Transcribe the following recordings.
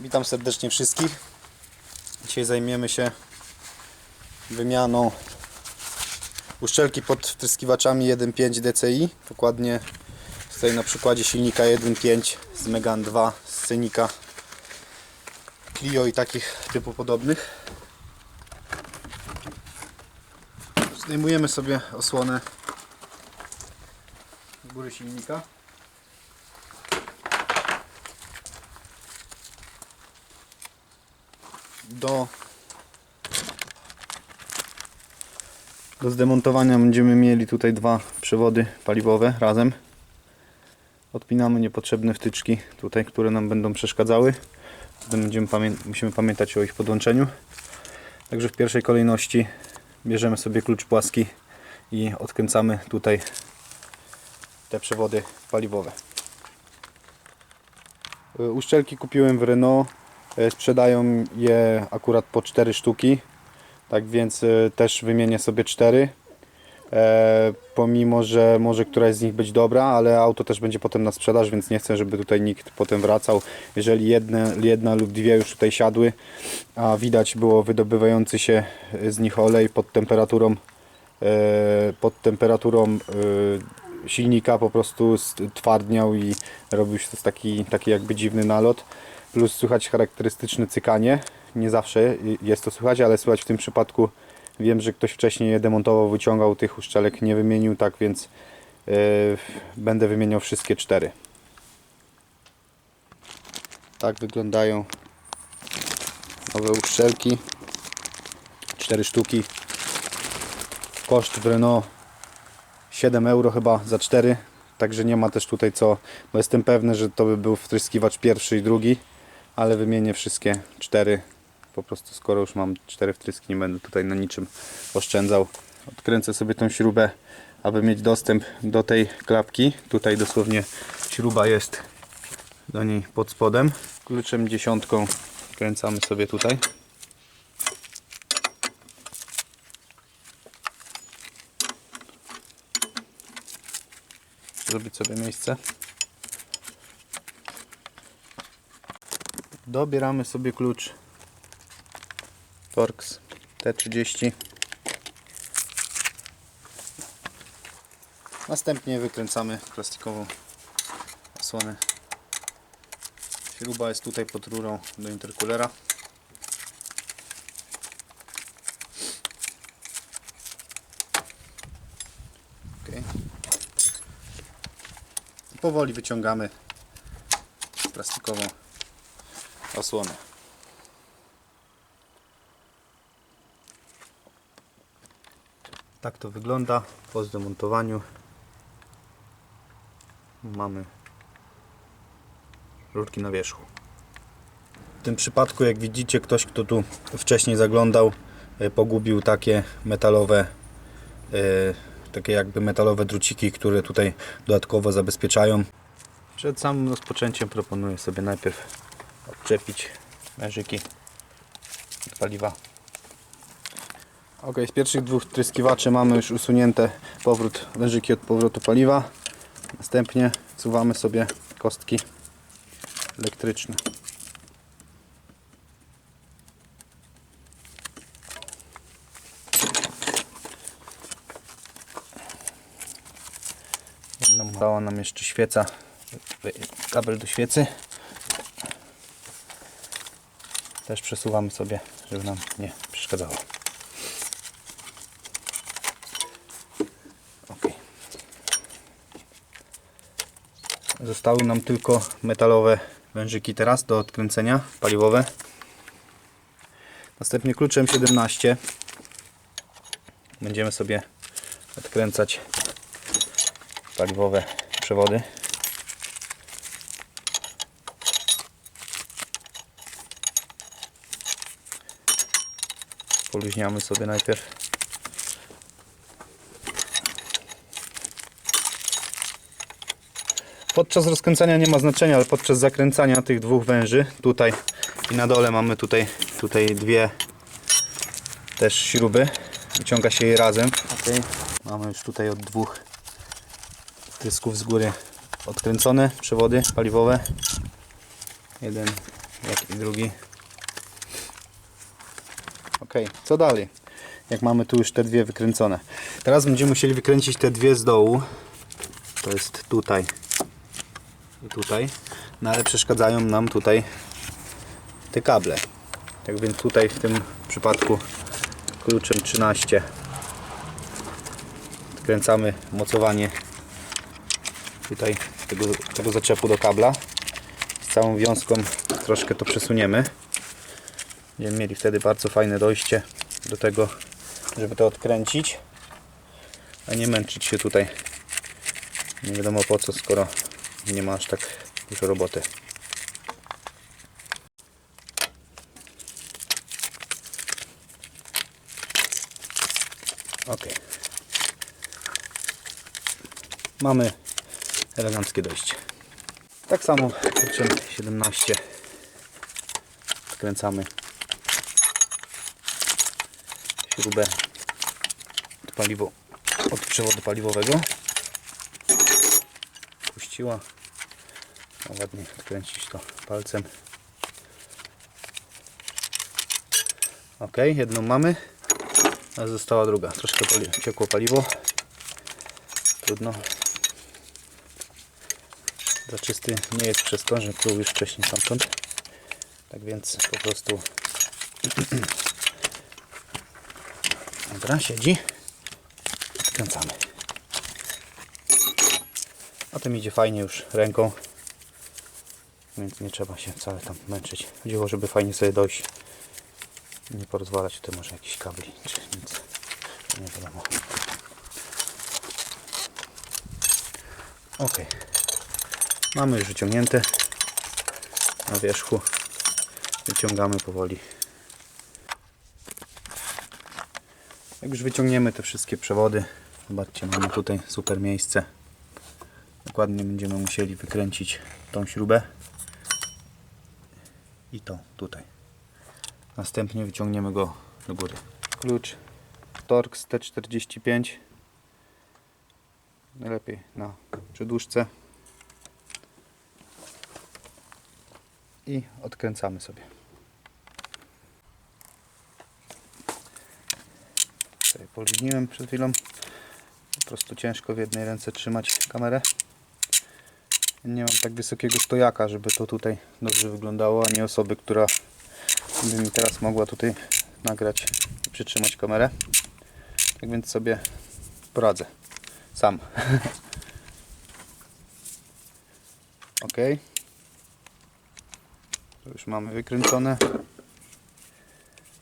Witam serdecznie wszystkich. Dzisiaj zajmiemy się wymianą uszczelki pod wtryskiwaczami 1.5 DCI. Dokładnie tutaj na przykładzie silnika 1.5 z Megan 2 z Cenika Clio i takich typu podobnych. Zdejmujemy sobie osłonę góry silnika. Do do zdemontowania. Będziemy mieli tutaj dwa przewody paliwowe razem. Odpinamy niepotrzebne wtyczki tutaj, które nam będą przeszkadzały. Będziemy pamię musimy pamiętać o ich podłączeniu. Także w pierwszej kolejności bierzemy sobie klucz płaski i odkręcamy tutaj te przewody paliwowe. Y, Uszczelki kupiłem w Renault. Y, Sprzedają je akurat po 4 sztuki. Tak więc y, też wymienię sobie 4. E, pomimo, że może któraś z nich być dobra, ale auto też będzie potem na sprzedaż, więc nie chcę, żeby tutaj nikt potem wracał. Jeżeli jedne, jedna lub dwie już tutaj siadły, a widać było wydobywający się z nich olej pod temperaturą e, pod temperaturą e, silnika po prostu s- twardniał i robił się to taki, taki jakby dziwny nalot. Plus słychać charakterystyczne cykanie. Nie zawsze jest to słychać, ale słychać w tym przypadku. Wiem, że ktoś wcześniej je demontował, wyciągał tych uszczelek, nie wymienił, tak więc e, będę wymieniał wszystkie cztery. Tak wyglądają nowe uszczelki. Cztery sztuki. Koszt w Renault 7 euro chyba za 4. Także nie ma też tutaj co, bo jestem pewny, że to by był wtryskiwacz pierwszy i drugi, ale wymienię wszystkie cztery. Po prostu skoro już mam cztery wtryski, nie będę tutaj na niczym oszczędzał. Odkręcę sobie tą śrubę, aby mieć dostęp do tej klapki. Tutaj dosłownie śruba jest do niej pod spodem. Kluczem dziesiątką kręcamy sobie tutaj. zrobić sobie miejsce. Dobieramy sobie klucz Torx T30. Następnie wykręcamy plastikową osłonę. Śruba jest tutaj pod rurą do interkulera. Okay. Powoli wyciągamy plastikową osłonę. Tak to wygląda po zdemontowaniu. Mamy rurki na wierzchu. W tym przypadku, jak widzicie, ktoś, kto tu wcześniej zaglądał, e, pogubił takie metalowe e, takie jakby metalowe druciki, które tutaj dodatkowo zabezpieczają. Przed samym rozpoczęciem proponuję sobie najpierw odczepić wężyki od paliwa. Ok, z pierwszych dwóch tryskiwaczy mamy już usunięte powrót, wężyki od powrotu paliwa. Następnie wsuwamy sobie kostki elektryczne. Jedną dała nam jeszcze świeca, kabel do świecy. Też przesuwamy sobie, żeby nam nie przeszkadzało. Ok. Zostały nam tylko metalowe wężyki teraz do odkręcenia, paliwowe. Następnie kluczem 17 będziemy sobie odkręcać paliwowe przewody. Poluźniamy sobie najpierw. Podczas rozkręcania nie ma znaczenia, ale podczas zakręcania tych dwóch węży, tutaj i na dole mamy tutaj, tutaj dwie też śruby. Wyciąga się je razem. Okay. Mamy już tutaj od dwóch dysków z góry odkręcone przewody paliwowe. Jeden jak i drugi. Ok, co dalej? Jak mamy tu już te dwie wykręcone. Teraz będziemy musieli wykręcić te dwie z dołu. To jest tutaj i tutaj. No ale przeszkadzają nam tutaj te kable. Tak więc tutaj w tym przypadku kluczem 13 wkręcamy mocowanie tutaj tego, tego zaczepu do kabla. Z całą wiązką troszkę to przesuniemy. Będziemy mieli wtedy bardzo fajne dojście do tego, żeby to odkręcić, a nie męczyć się tutaj. Nie wiadomo po co, skoro nie ma aż tak dużo roboty. Ok. Mamy eleganckie dojście. Tak samo kluczem 17 skręcamy śrubę od, paliwo, od przewodu paliwowego. Puściła. No, ładnie odkręcić to palcem. Ok, jedną mamy. A została druga. Troszkę pali ciekło paliwo. Trudno. Za czysty nie jest przez to, że pluł już wcześniej stamtąd. Tak więc po prostu Dobra, siedzi. Odkręcamy. A tym idzie fajnie już ręką. Więc nie trzeba się wcale tam męczyć. Chodziło, żeby fajnie sobie dojść. Nie porozwalać tutaj może jakiś kabli czy nic. Nie wiadomo. Ok. Mamy już wyciągnięte na wierzchu. Wyciągamy powoli. Jak już wyciągniemy te wszystkie przewody, zobaczcie, mamy tutaj super miejsce. Dokładnie będziemy musieli wykręcić tą śrubę i tą tutaj. Następnie wyciągniemy go do góry. Klucz Torx T45 najlepiej na przedłużce i odkręcamy sobie. Sobie poliniłem przed chwilą. Po prostu ciężko w jednej ręce trzymać kamerę. Nie mam tak wysokiego stojaka, żeby to tutaj dobrze wyglądało, a nie osoby, która by mi teraz mogła tutaj nagrać i przytrzymać kamerę. Tak więc sobie poradzę. Sam. ok. To już mamy wykręcone.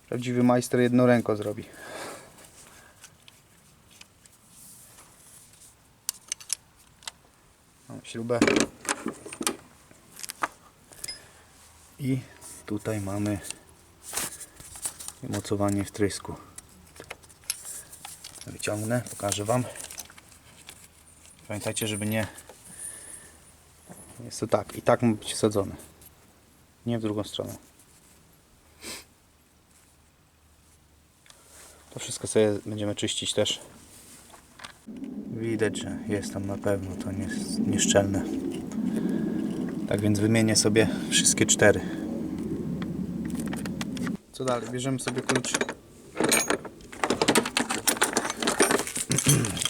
Prawdziwy majster jedną ręką zrobi. Śrubę. I tutaj mamy mocowanie w trysku. Wyciągnę, pokażę Wam. Pamiętajcie, żeby nie... Jest to tak, i tak ma być sadzone. Nie w drugą stronę. To wszystko sobie będziemy czyścić też. Widać, że jest tam na pewno to nie, nieszczelne. Tak więc wymienię sobie wszystkie cztery. Co dalej? Bierzemy sobie klucz.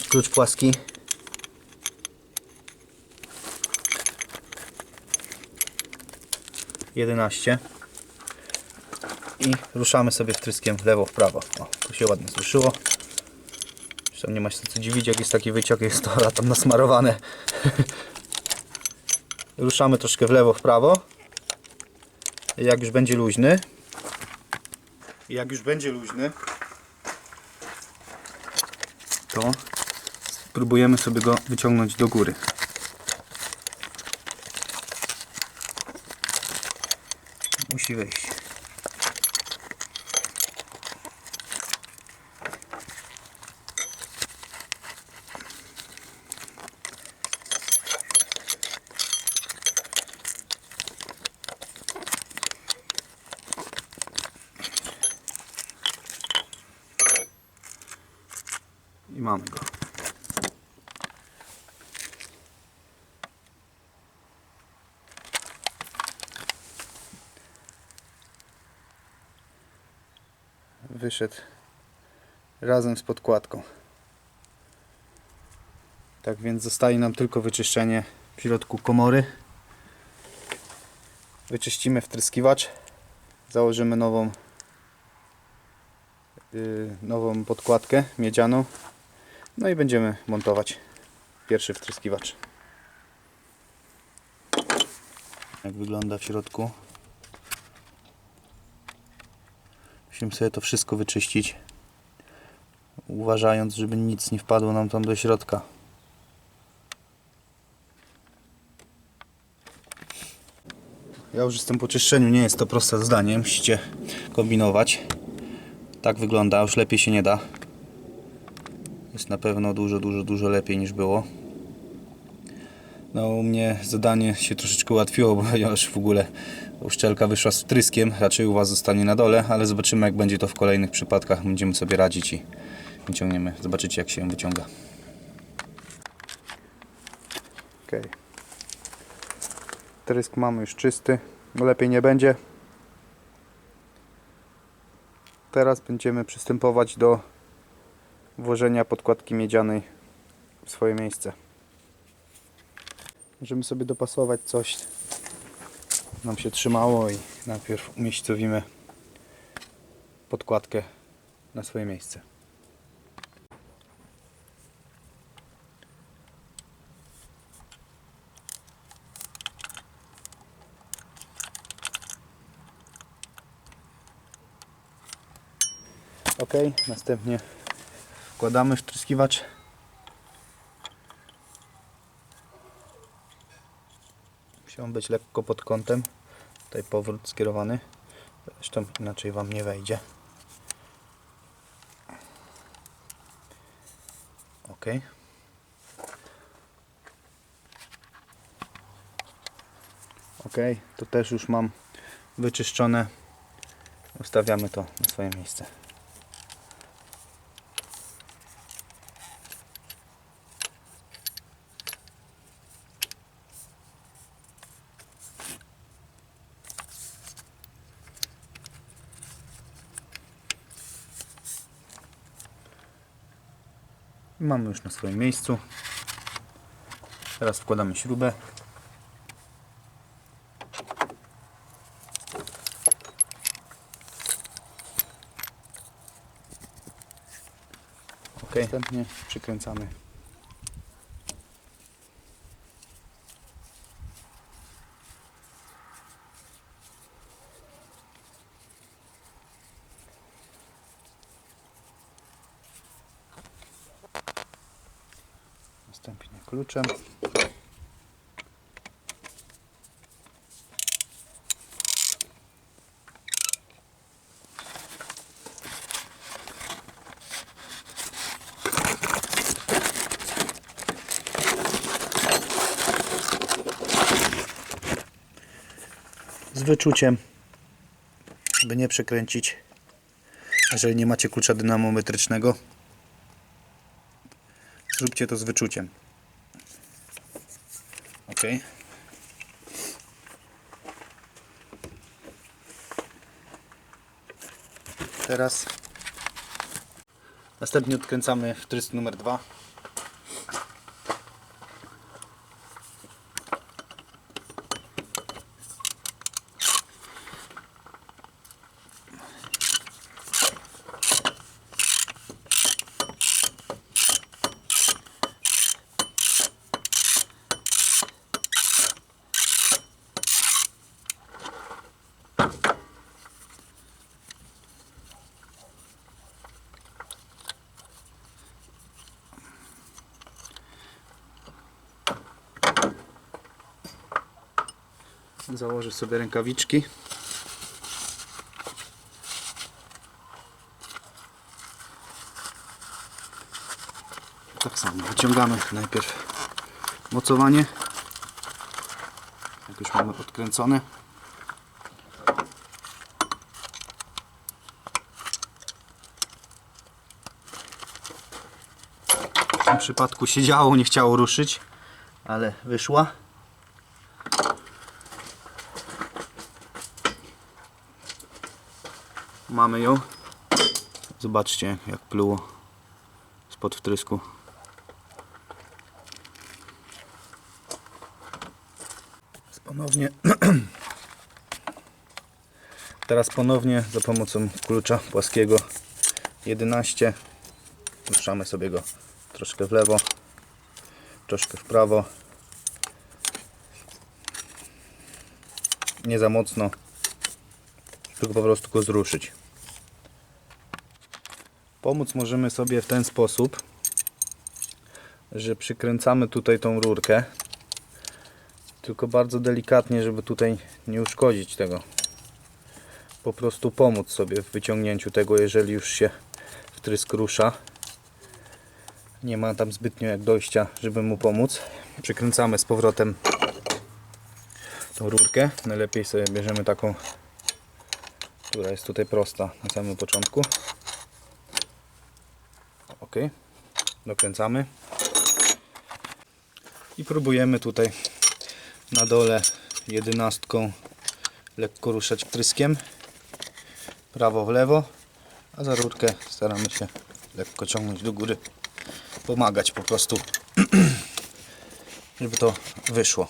klucz płaski. Jedenaście. I ruszamy sobie wtryskiem w lewo, w prawo. O, tu się ładnie zruszyło. Zresztą nie ma się co dziwić, jak jest taki wyciok, jest to latem nasmarowane. Ruszamy troszkę w lewo, w prawo. Jak już będzie luźny. Jak już będzie luźny, to spróbujemy sobie go wyciągnąć do góry. Musi wyjść. I mamy go. Wyszedł razem z podkładką. Tak więc zostaje nam tylko wyczyszczenie w środku komory. Wyczyścimy wtryskiwacz, założymy nową yy, nową podkładkę miedzianą no i będziemy montować pierwszy wtryskiwacz. Jak wygląda w środku. Musimy sobie to wszystko wyczyścić. Uważając, żeby nic nie wpadło nam tam do środka. Ja już jestem po czyszczeniu, nie jest to proste zadanie, musicie kombinować. Tak wygląda, już lepiej się nie da. Jest na pewno dużo, dużo, dużo lepiej niż było. No u mnie zadanie się troszeczkę ułatwiło, bo ja już w ogóle uszczelka wyszła z tryskiem, raczej u Was zostanie na dole, ale zobaczymy jak będzie to w kolejnych przypadkach, będziemy sobie radzić i wyciągniemy, zobaczycie jak się ją wyciąga. Okay. Trysk mamy już czysty, no lepiej nie będzie. Teraz będziemy przystępować do włożenia podkładki miedzianej w swoje miejsce. Możemy sobie dopasować coś nam się trzymało i najpierw umiejscowimy podkładkę na swoje miejsce. Ok, następnie wkładamy wtryskiwacz. On być lekko pod kątem. Tutaj powrót skierowany. Zresztą inaczej Wam nie wejdzie. Ok. Ok, to też już mam wyczyszczone. Ustawiamy to na swoje miejsce. Mamy już na swoim miejscu. Teraz wkładamy śrubę. Ok, następnie przykręcamy. Następnie kluczem. Z wyczuciem, by nie przekręcić, jeżeli nie macie klucza dynamometrycznego. Zróbcie to z wyczuciem. Ok. Teraz następnie odkręcamy wtrysk numer 2. sobie rękawiczki. Tak samo wyciągamy najpierw mocowanie. Jak już mamy odkręcone. W tym przypadku się działo, nie chciało ruszyć, ale wyszła. Mamy ją. Zobaczcie jak pluło spod wtrysku. Ponownie Teraz ponownie za pomocą klucza płaskiego 11 ruszamy sobie go troszkę w lewo, troszkę w prawo. Nie za mocno, tylko po prostu go zruszyć. Pomóc możemy sobie w ten sposób, że przykręcamy tutaj tą rurkę, tylko bardzo delikatnie, żeby tutaj nie uszkodzić tego po prostu pomóc sobie w wyciągnięciu tego, jeżeli już się wtrysk rusza. Nie ma tam zbytnio jak dojścia, żeby mu pomóc. Przykręcamy z powrotem tą rurkę. Najlepiej sobie bierzemy taką, która jest tutaj prosta na samym początku. Ok, dokręcamy i próbujemy tutaj na dole jedenastką lekko ruszać wtryskiem prawo w lewo, a za rurkę staramy się lekko ciągnąć do góry, pomagać po prostu, żeby to wyszło.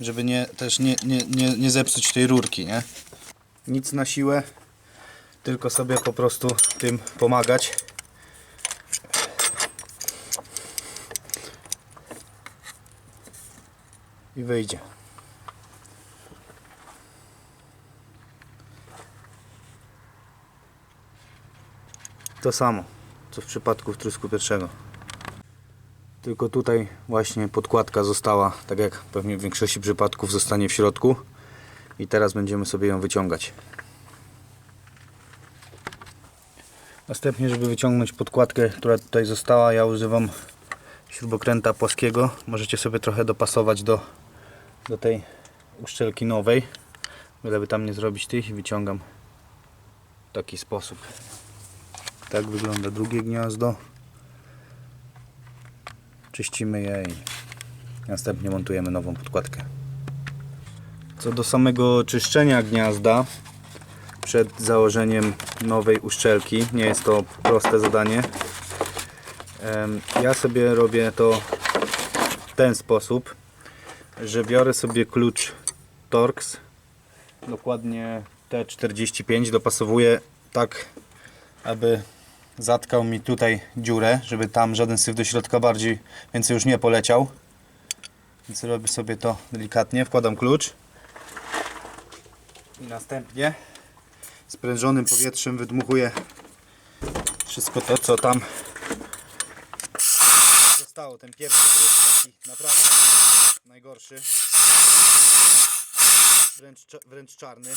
Żeby nie, też nie, nie, nie, nie zepsuć tej rurki, nie? Nic na siłę, tylko sobie po prostu tym pomagać. I wyjdzie. To samo, co w przypadku wtrysku pierwszego. Tylko tutaj właśnie podkładka została, tak jak pewnie w większości przypadków zostanie w środku. I teraz będziemy sobie ją wyciągać. Następnie, żeby wyciągnąć podkładkę, która tutaj została, ja używam śrubokręta płaskiego. Możecie sobie trochę dopasować do, do tej uszczelki nowej. Byleby tam nie zrobić tych i wyciągam w taki sposób. Tak wygląda drugie gniazdo. Czyścimy je i następnie montujemy nową podkładkę. Co do samego czyszczenia gniazda przed założeniem nowej uszczelki, nie jest to proste zadanie. Ja sobie robię to w ten sposób, że biorę sobie klucz Torx, dokładnie T45, dopasowuję tak, aby zatkał mi tutaj dziurę, żeby tam żaden syf do środka bardziej więcej już nie poleciał. Więc robię sobie to delikatnie, wkładam klucz i następnie sprężonym powietrzem wydmuchuję wszystko to, co tam zostało. Ten pierwszy brud taki naprawdę najgorszy, wręcz, wręcz czarny.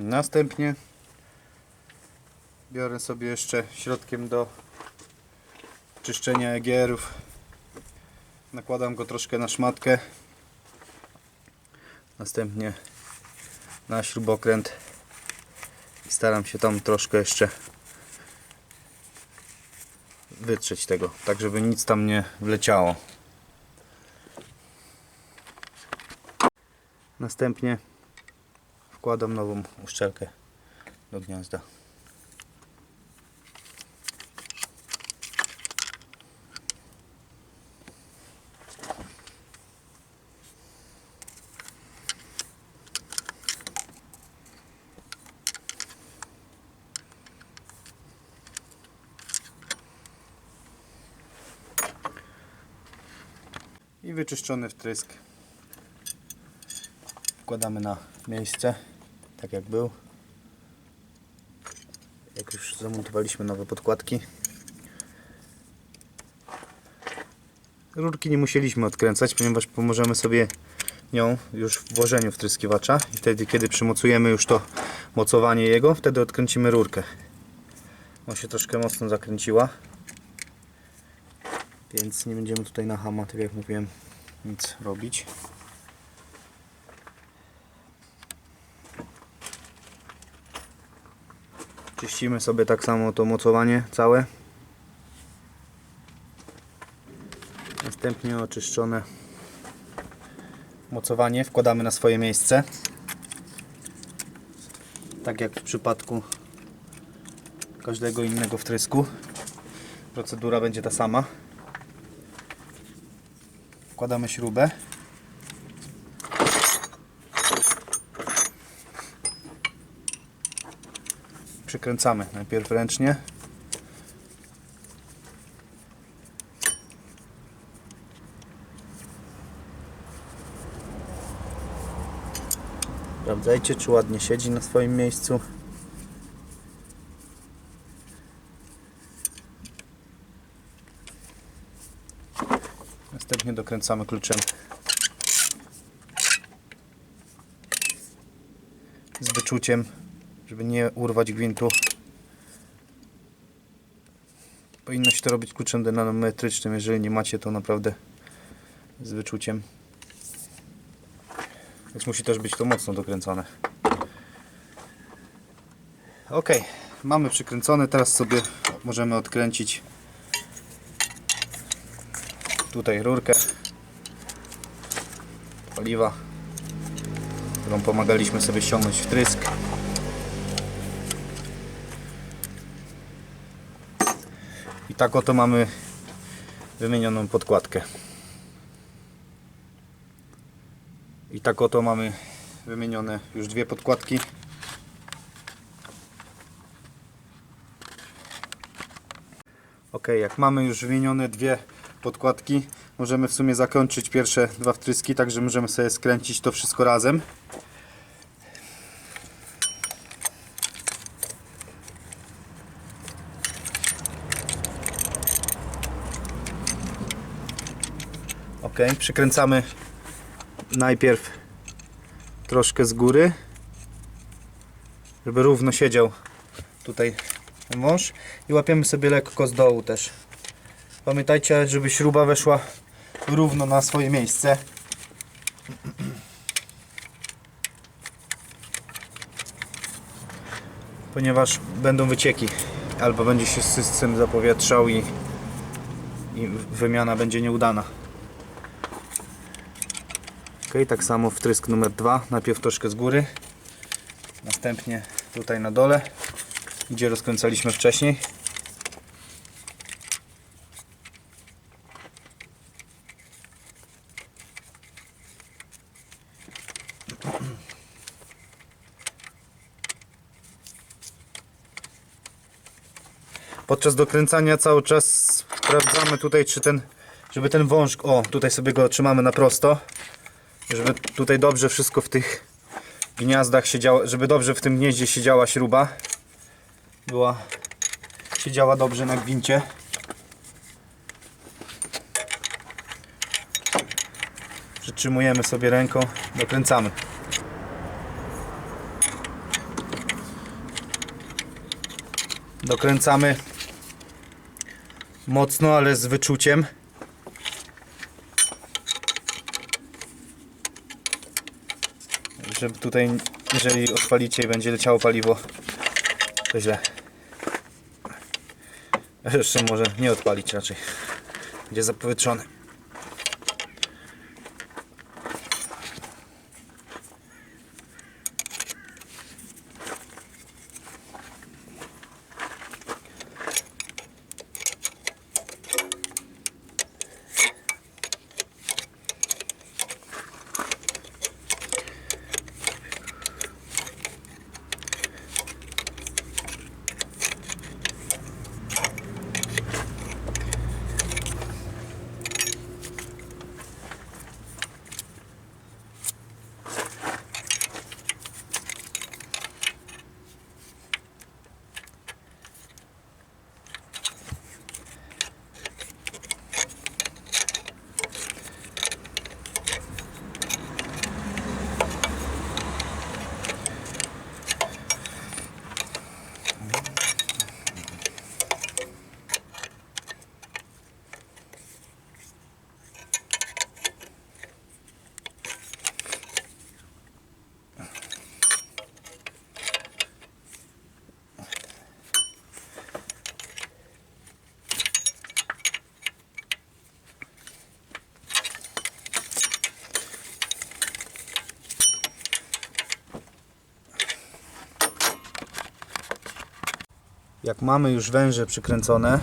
Następnie biorę sobie jeszcze środkiem do czyszczenia egierów. Nakładam go troszkę na szmatkę. Następnie na śrubokręt i staram się tam troszkę jeszcze wytrzeć tego, tak żeby nic tam nie wleciało. Następnie wkładam nową uszczelkę do gniazda. I wyczyszczony wtrysk wkładamy na miejsce, tak jak był. Jak już zamontowaliśmy nowe podkładki. Rurki nie musieliśmy odkręcać, ponieważ pomożemy sobie nią już w włożeniu wtryskiwacza i wtedy kiedy przymocujemy już to mocowanie jego, wtedy odkręcimy rurkę. On się troszkę mocno zakręciła. Więc nie będziemy tutaj na hama, tak jak mówiłem, nic robić. Czyścimy sobie tak samo to mocowanie całe. Następnie oczyszczone mocowanie wkładamy na swoje miejsce. Tak jak w przypadku każdego innego wtrysku. Procedura będzie ta sama. Wkładamy śrubę. Przykręcamy najpierw ręcznie. Sprawdzajcie, czy ładnie siedzi na swoim miejscu. Następnie dokręcamy kluczem z wyczuciem, żeby nie urwać gwintu. Powinno się to robić kluczem dynamometrycznym, jeżeli nie macie to naprawdę z wyczuciem. Więc musi też być to mocno dokręcone. Ok, mamy przykręcone, teraz sobie możemy odkręcić tutaj rurkę paliwa, którą pomagaliśmy sobie ściągnąć wtrysk. I tak oto mamy wymienioną podkładkę. I tak oto mamy wymienione już dwie podkładki. Ok, jak mamy już wymienione dwie podkładki, możemy w sumie zakończyć pierwsze dwa wtryski, także możemy sobie skręcić to wszystko razem. Przykręcamy najpierw troszkę z góry, żeby równo siedział tutaj wąż i łapiemy sobie lekko z dołu też. Pamiętajcie, żeby śruba weszła równo na swoje miejsce. Ponieważ będą wycieki albo będzie się system zapowietrzał i, i wymiana będzie nieudana. Ok, tak samo wtrysk numer dwa. Najpierw troszkę z góry, następnie tutaj na dole, gdzie rozkręcaliśmy wcześniej. Podczas dokręcania cały czas sprawdzamy tutaj, czy ten, żeby ten wąż, o tutaj sobie go trzymamy na prosto, żeby tutaj dobrze wszystko w tych gniazdach siedziało, żeby dobrze w tym gnieździe siedziała śruba. Była, siedziała dobrze na gwincie. Przytrzymujemy sobie ręką, dokręcamy. Dokręcamy mocno, ale z wyczuciem. Żeby tutaj, jeżeli odpalicie i będzie leciało paliwo, to źle. Jeszcze może nie odpalić raczej. Będzie zapowietrzony. Jak mamy już węże przykręcone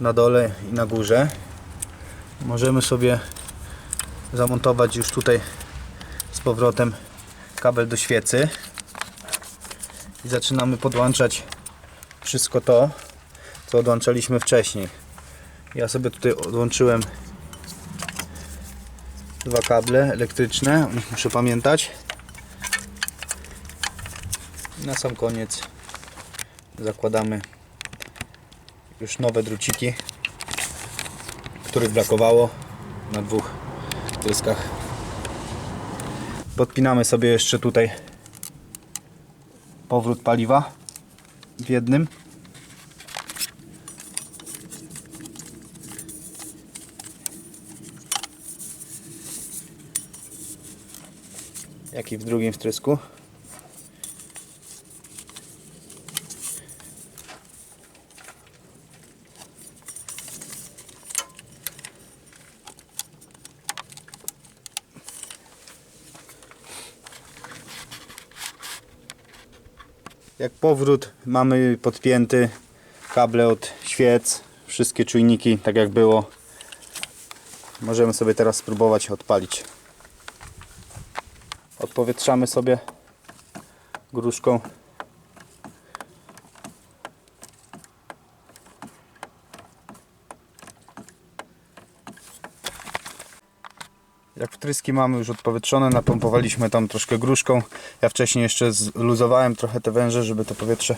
na dole i na górze, możemy sobie zamontować już tutaj z powrotem kabel do świecy i zaczynamy podłączać wszystko to, co odłączaliśmy wcześniej. Ja sobie tutaj odłączyłem dwa kable elektryczne, o nich muszę pamiętać. Na sam koniec zakładamy już nowe druciki, których brakowało na dwóch dyskach. Podpinamy sobie jeszcze tutaj powrót paliwa w jednym. Jak i w drugim wtrysku. Powrót mamy podpięty kable od świec, wszystkie czujniki tak jak było. Możemy sobie teraz spróbować odpalić. Odpowietrzamy sobie gruszką. Jak wtryski mamy już odpowietrzone, napompowaliśmy tam troszkę gruszką. Ja wcześniej jeszcze zluzowałem trochę te węże, żeby to powietrze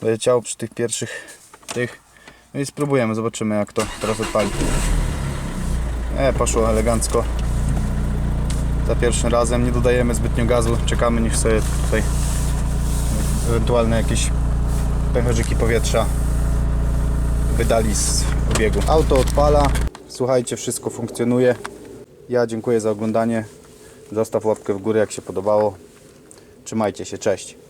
doleciało przy tych pierwszych tych. No i spróbujemy, zobaczymy jak to teraz odpali. E, poszło elegancko. Za pierwszym razem nie dodajemy zbytnio gazu, czekamy niż sobie tutaj ewentualne jakieś pęcherzyki powietrza wydali z obiegu. Auto odpala, słuchajcie, wszystko funkcjonuje. Ja dziękuję za oglądanie. Zostaw łapkę w górę jak się podobało. Trzymajcie się, cześć.